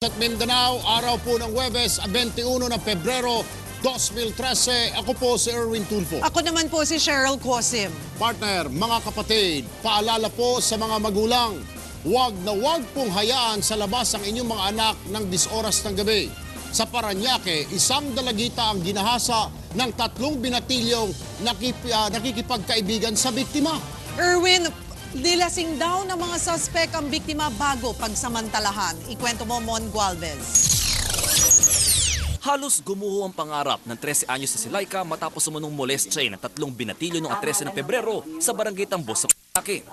At Mindanao, araw po ng Webes, 21 ng Pebrero 2013. Ako po si Erwin Tulfo. Ako naman po si Cheryl Cosim. Partner, mga kapatid, paalala po sa mga magulang, huwag na huwag pong hayaan sa labas ang inyong mga anak ng disoras ng gabi. Sa Paranaque, isang dalagita ang ginahasa ng tatlong binatilyong nakip, ah, nakikipagkaibigan sa biktima. Erwin, nilasing daw ng mga suspect ang biktima bago pagsamantalahan. Ikwento mo, Mon Gualvez. Halos gumuho ang pangarap ng 13 anyos na si Laika matapos sumunong molestya ng tatlong binatilyo noong 13 ng Pebrero sa barangay Tambos sa Paranaque.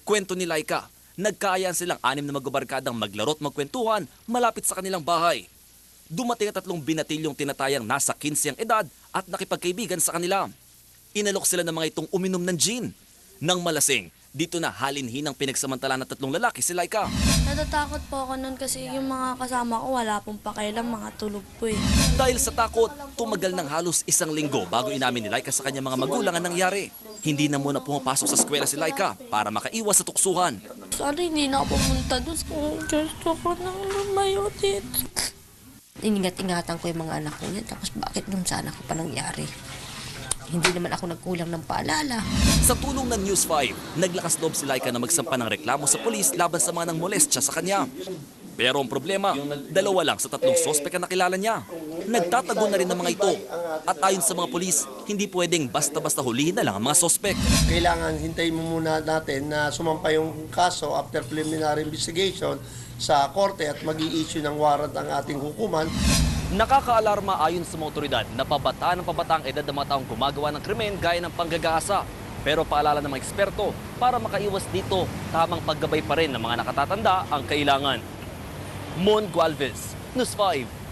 Kwento ni Laika, nagkaayaan silang anim na magbabarkadang maglaro at magkwentuhan malapit sa kanilang bahay. Dumating ang tatlong binatilyong tinatayang nasa 15 ang edad at nakipagkaibigan sa kanila. Inalok sila ng mga itong uminom ng gin. Nang malasing, dito na halinhin ang pinagsamantala ng tatlong lalaki si Laika. Natatakot po ako nun kasi yung mga kasama ko wala pong pakialam, mga tulog po eh. Dahil sa takot, tumagal ng halos isang linggo bago inamin ni Laika sa kanyang mga magulang ang nangyari. Hindi na muna pumapasok sa eskwela si Laika para makaiwas sa tuksuhan. Sana hindi na ako pumunta doon kung gusto ko nang lumayo dito. Iningat-ingatan ko yung mga anak ko yan. Tapos bakit nung sana ko pa nangyari? Hindi naman ako nagkulang ng paalala. Sa tulong ng News 5, naglakas loob si Laika na magsampa ng reklamo sa polis laban sa mga nang molestya sa kanya. Pero ang problema, dalawa lang sa tatlong sospek ang nakilala niya. Nagtatago na rin ng mga ito. At ayon sa mga polis, hindi pwedeng basta-basta hulihin na lang ang mga sospek. kailangan hintayin mo muna natin na sumampa yung kaso after preliminary investigation sa korte at mag issue ng warrant ang ating hukuman. Nakakaalarma ayon sa mga otoridad na pabataan ng pabataang edad ng mga taong gumagawa ng krimen gaya ng panggagasa. Pero paalala ng mga eksperto, para makaiwas dito, tamang paggabay pa rin ng mga nakatatanda ang kailangan. Mon Gualvez, News 5,